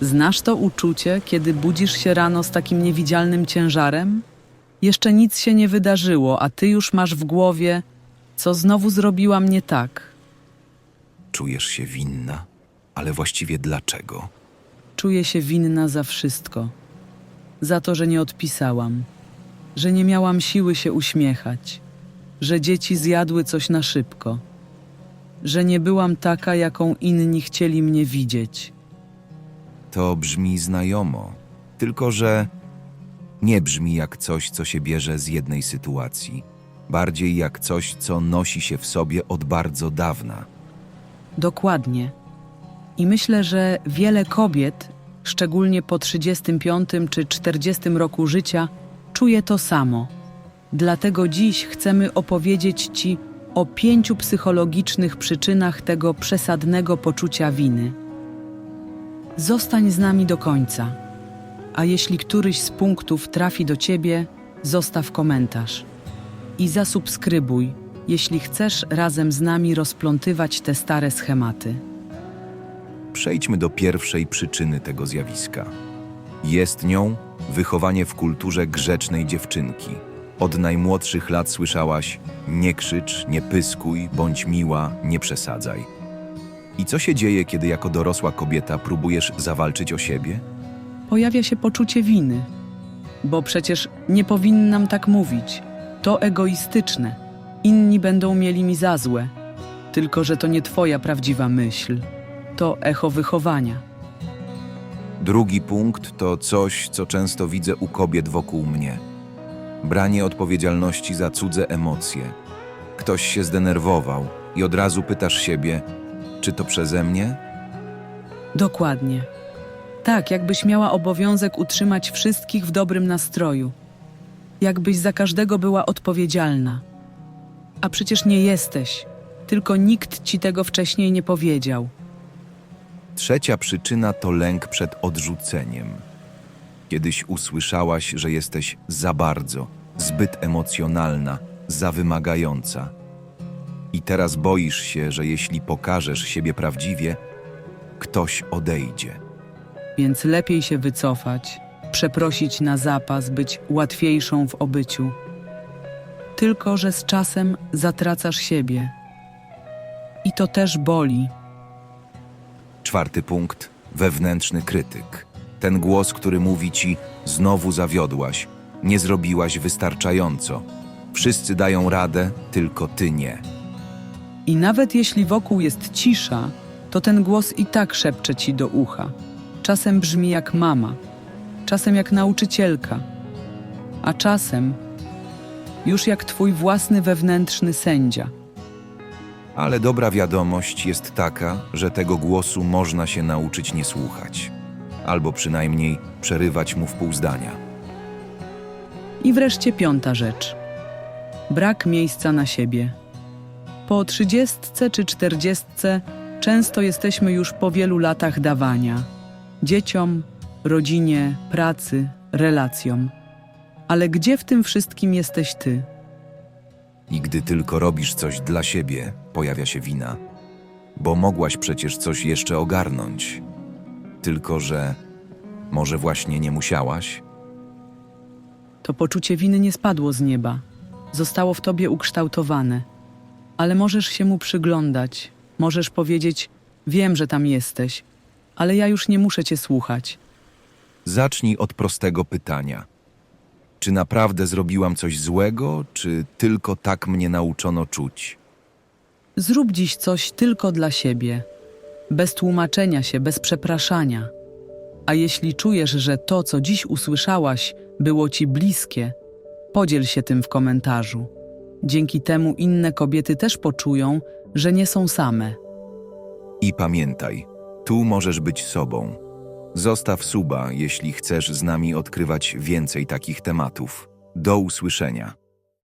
Znasz to uczucie, kiedy budzisz się rano z takim niewidzialnym ciężarem? Jeszcze nic się nie wydarzyło, a ty już masz w głowie, co znowu zrobiłam nie tak. Czujesz się winna, ale właściwie dlaczego? Czuję się winna za wszystko. Za to, że nie odpisałam, że nie miałam siły się uśmiechać, że dzieci zjadły coś na szybko, że nie byłam taka, jaką inni chcieli mnie widzieć. To brzmi znajomo, tylko że nie brzmi jak coś, co się bierze z jednej sytuacji, bardziej jak coś, co nosi się w sobie od bardzo dawna. Dokładnie. I myślę, że wiele kobiet, szczególnie po 35 czy 40 roku życia, czuje to samo. Dlatego dziś chcemy opowiedzieć Ci o pięciu psychologicznych przyczynach tego przesadnego poczucia winy. Zostań z nami do końca. A jeśli któryś z punktów trafi do Ciebie, zostaw komentarz. I zasubskrybuj, jeśli chcesz razem z nami rozplątywać te stare schematy. Przejdźmy do pierwszej przyczyny tego zjawiska. Jest nią wychowanie w kulturze grzecznej dziewczynki. Od najmłodszych lat słyszałaś: nie krzycz, nie pyskuj, bądź miła, nie przesadzaj. I co się dzieje, kiedy jako dorosła kobieta próbujesz zawalczyć o siebie? Pojawia się poczucie winy, bo przecież nie powinnam tak mówić. To egoistyczne. Inni będą mieli mi za złe. Tylko, że to nie Twoja prawdziwa myśl. To echo wychowania. Drugi punkt to coś, co często widzę u kobiet wokół mnie. Branie odpowiedzialności za cudze emocje. Ktoś się zdenerwował i od razu pytasz siebie, czy to przeze mnie? Dokładnie. Tak, jakbyś miała obowiązek utrzymać wszystkich w dobrym nastroju. Jakbyś za każdego była odpowiedzialna. A przecież nie jesteś, tylko nikt ci tego wcześniej nie powiedział. Trzecia przyczyna to lęk przed odrzuceniem. Kiedyś usłyszałaś, że jesteś za bardzo, zbyt emocjonalna, za wymagająca. I teraz boisz się, że jeśli pokażesz siebie prawdziwie, ktoś odejdzie. Więc lepiej się wycofać, przeprosić na zapas, być łatwiejszą w obyciu. Tylko, że z czasem zatracasz siebie. I to też boli. Czwarty punkt wewnętrzny krytyk. Ten głos, który mówi ci: znowu zawiodłaś, nie zrobiłaś wystarczająco. Wszyscy dają radę, tylko ty nie. I nawet jeśli wokół jest cisza, to ten głos i tak szepcze ci do ucha. Czasem brzmi jak mama, czasem jak nauczycielka, a czasem już jak twój własny wewnętrzny sędzia. Ale dobra wiadomość jest taka, że tego głosu można się nauczyć nie słuchać, albo przynajmniej przerywać mu w pół zdania. I wreszcie piąta rzecz. Brak miejsca na siebie. Po trzydziestce czy czterdziestce często jesteśmy już po wielu latach dawania. Dzieciom, rodzinie, pracy, relacjom. Ale gdzie w tym wszystkim jesteś ty? I gdy tylko robisz coś dla siebie, pojawia się wina, bo mogłaś przecież coś jeszcze ogarnąć. Tylko, że może właśnie nie musiałaś? To poczucie winy nie spadło z nieba. Zostało w tobie ukształtowane. Ale możesz się mu przyglądać. Możesz powiedzieć: Wiem, że tam jesteś, ale ja już nie muszę cię słuchać. Zacznij od prostego pytania. Czy naprawdę zrobiłam coś złego, czy tylko tak mnie nauczono czuć? Zrób dziś coś tylko dla siebie, bez tłumaczenia się, bez przepraszania. A jeśli czujesz, że to, co dziś usłyszałaś, było ci bliskie, podziel się tym w komentarzu. Dzięki temu inne kobiety też poczują, że nie są same. I pamiętaj, tu możesz być sobą. Zostaw suba, jeśli chcesz z nami odkrywać więcej takich tematów. Do usłyszenia.